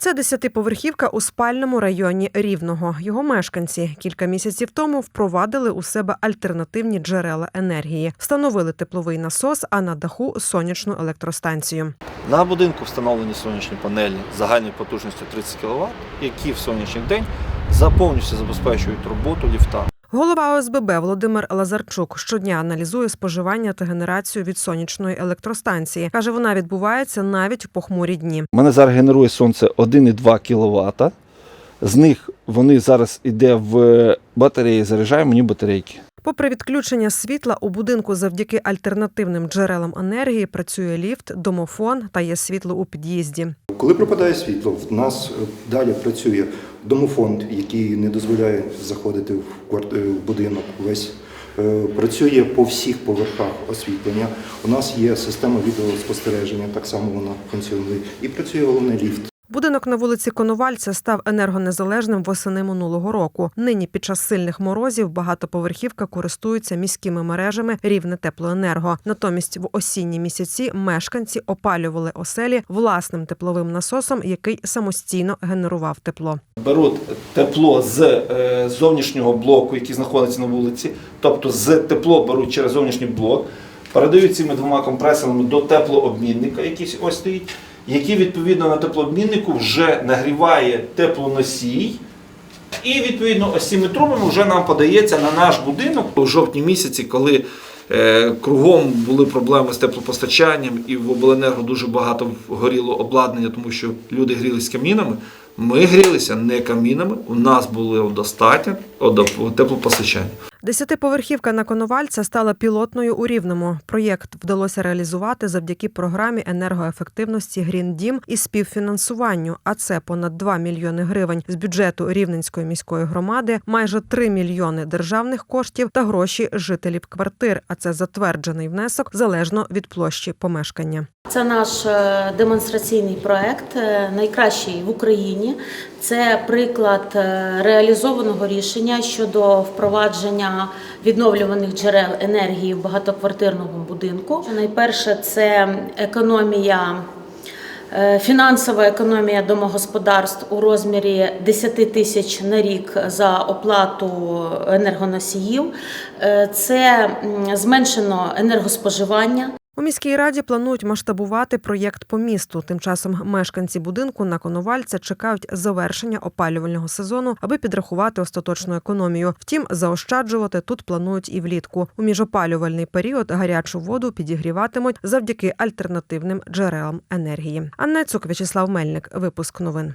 Це десятиповерхівка у спальному районі Рівного. Його мешканці кілька місяців тому впровадили у себе альтернативні джерела енергії, встановили тепловий насос, а на даху сонячну електростанцію. На будинку встановлені сонячні панелі загальною потужністю 30 кВт, які в сонячний день за- забезпечують роботу ліфта. Голова ОСББ Володимир Лазарчук щодня аналізує споживання та генерацію від сонячної електростанції. каже, вона відбувається навіть у похмурі дні. У мене зараз генерує сонце 1,2 кВт. З них вони зараз йде в батареї, заряджає мені батарейки. Попри відключення світла у будинку завдяки альтернативним джерелам енергії працює ліфт, домофон та є світло у під'їзді. Коли пропадає світло, в нас е, далі працює домофонд, який не дозволяє заходити в е, будинок весь. Е, Працює по всіх поверхах освітлення. У нас є система відеоспостереження, так само вона функціонує. І працює головний ліфт. Будинок на вулиці Коновальця став енергонезалежним восени минулого року. Нині під час сильних морозів багатоповерхівка користується міськими мережами рівне теплоенерго. Натомість в осінні місяці мешканці опалювали оселі власним тепловим насосом, який самостійно генерував тепло. Беруть тепло з е, зовнішнього блоку, який знаходиться на вулиці, тобто з тепло беруть через зовнішній блок, передають цими двома компресорами до теплообмінника, який ось стоїть, який відповідно на теплообміннику вже нагріває теплоносій. І відповідно ось цими трубами вже нам подається на наш будинок у жовтні місяці, коли е, кругом були проблеми з теплопостачанням, і в обленерго дуже багато горіло обладнання, тому що люди грілись камінами. Ми грілися не камінами, у нас було достатньо теплопостачання. Десятиповерхівка на Коновальця стала пілотною у Рівному. Проєкт вдалося реалізувати завдяки програмі енергоефективності Грін Дім і співфінансуванню. А це понад 2 мільйони гривень з бюджету Рівненської міської громади, майже 3 мільйони державних коштів та гроші жителів квартир. А це затверджений внесок залежно від площі помешкання. Це наш е, демонстраційний проект, е, найкращий в Україні. Це приклад е, реалізованого рішення щодо впровадження відновлюваних джерел енергії в багатоквартирному будинку. Найперше це економія. е, Фінансова економія домогосподарств у розмірі 10 тисяч на рік за оплату енергоносіїв. Е, Це зменшено енергоспоживання. У міській раді планують масштабувати проєкт по місту. Тим часом мешканці будинку на Коновальця чекають завершення опалювального сезону, аби підрахувати остаточну економію. Втім, заощаджувати тут планують і влітку. У міжопалювальний період гарячу воду підігріватимуть завдяки альтернативним джерелам енергії. Анна Цук, В'ячеслав Мельник. Випуск новин.